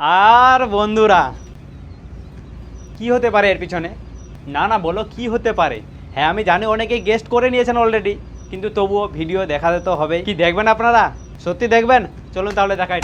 আর বন্ধুরা, কি হতে পারে এর পিছনে? না না, বলো কি হতে পারে? হ্যাঁ আমি জানি অনেকেই গেস্ট করে নিয়েছেন অলরেডি কিন্তু তবুও ভিডিও দেখাতে তো হবে কি দেখবেন আপনারা? সত্যি দেখবেন? চলুন তাহলে দেখাই।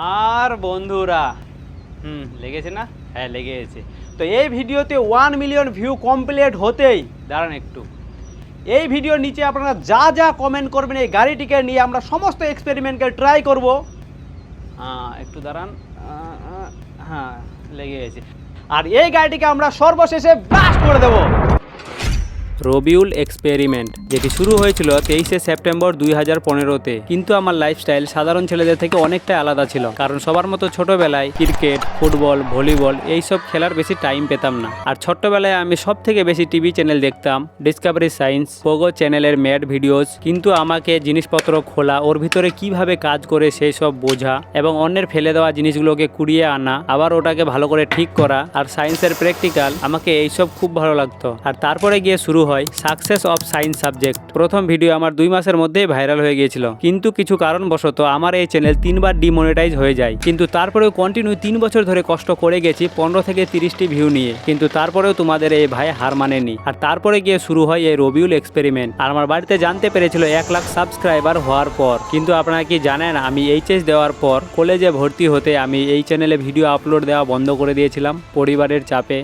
আর বন্ধুরা, হুম, লেগেছে না? হ্যাঁ লেগে গেছে তো এই ভিডিওতে ওয়ান মিলিয়ন ভিউ কমপ্লিট হতেই, দাঁড়ান একটু। এই ভিডিওর নিচে আপনারা যা যা কমেন্ট করবেন, এই গাড়িটিকে নিয়ে আমরা সমস্ত এক্সপেরিমেন্টকে ট্রাই করব। হ্যাঁ একটু দাঁড়ান। হ্যাঁ লেগে গেছে আর এই গাড়িটিকে আমরা সর্বশেষে ব্লাস্ট করে দেবো। রবিউল এক্সপেরিমেন্ট, যেটি শুরু হয়েছিল তেইশে সেপ্টেম্বর দুই হাজার পনেরোতে। কিন্তু আমার লাইফস্টাইল সাধারণ ছেলেদের থেকে অনেকটা আলাদা ছিল, কারণ সবার মতো ছোটবেলায় ক্রিকেট, ফুটবল, ভলিবল এইসব খেলার বেশি টাইম পেতাম না। আর ছোট্টবেলায় আমি সব থেকে বেশি টিভি চ্যানেল দেখতাম, ডিসকভারি সায়েন্স পোগো চ্যানেলের ম্যাড ভিডিওস। কিন্তু আমাকে জিনিসপত্র খোলা, ওর ভিতরে কীভাবে কাজ করে সেই সব বোঝা এবং অন্যের ফেলে দেওয়া জিনিসগুলোকে কুড়িয়ে আনা, আবার ওটাকে ভালো করে ঠিক করা আর সায়েন্সের প্র্যাকটিক্যাল, আমাকে এইসব খুব ভালো লাগতো। আর তারপরে গিয়ে শুরু হয় সাকসেস অফ সায়েন্স সাবজেক্ট প্রথম ভিডিও আমার দুই মাসের মধ্যেই ভাইরাল হয়ে গিয়েছিল। কিন্তু কিছু কারণবশত আমার এই চ্যানেল তিনবার ডিমনিটাইজ হয়ে যায়। কিন্তু তারপরেও কন্টিনিউ তিন বছর ধরে কষ্ট করে গেছি পনেরো থেকে তিরিশটি ভিউ নিয়ে। কিন্তু তারপরেও তোমাদের এই ভাই হার মানেনি। আর তারপরে গিয়ে শুরু হয় এই রবিউল এক্সপেরিমেন্ট আর আমার বাড়িতে জানতে পেরেছিল এক লাখ সাবস্ক্রাইবার হওয়ার পর। কিন্তু আপনারা কি জানেন, আমি এইচএস দেওয়ার পর কলেজে ভর্তি হতে আমি এই চ্যানেলে ভিডিও আপলোড দেওয়া বন্ধ করে দিয়েছিলাম। পরিবারের চাপে।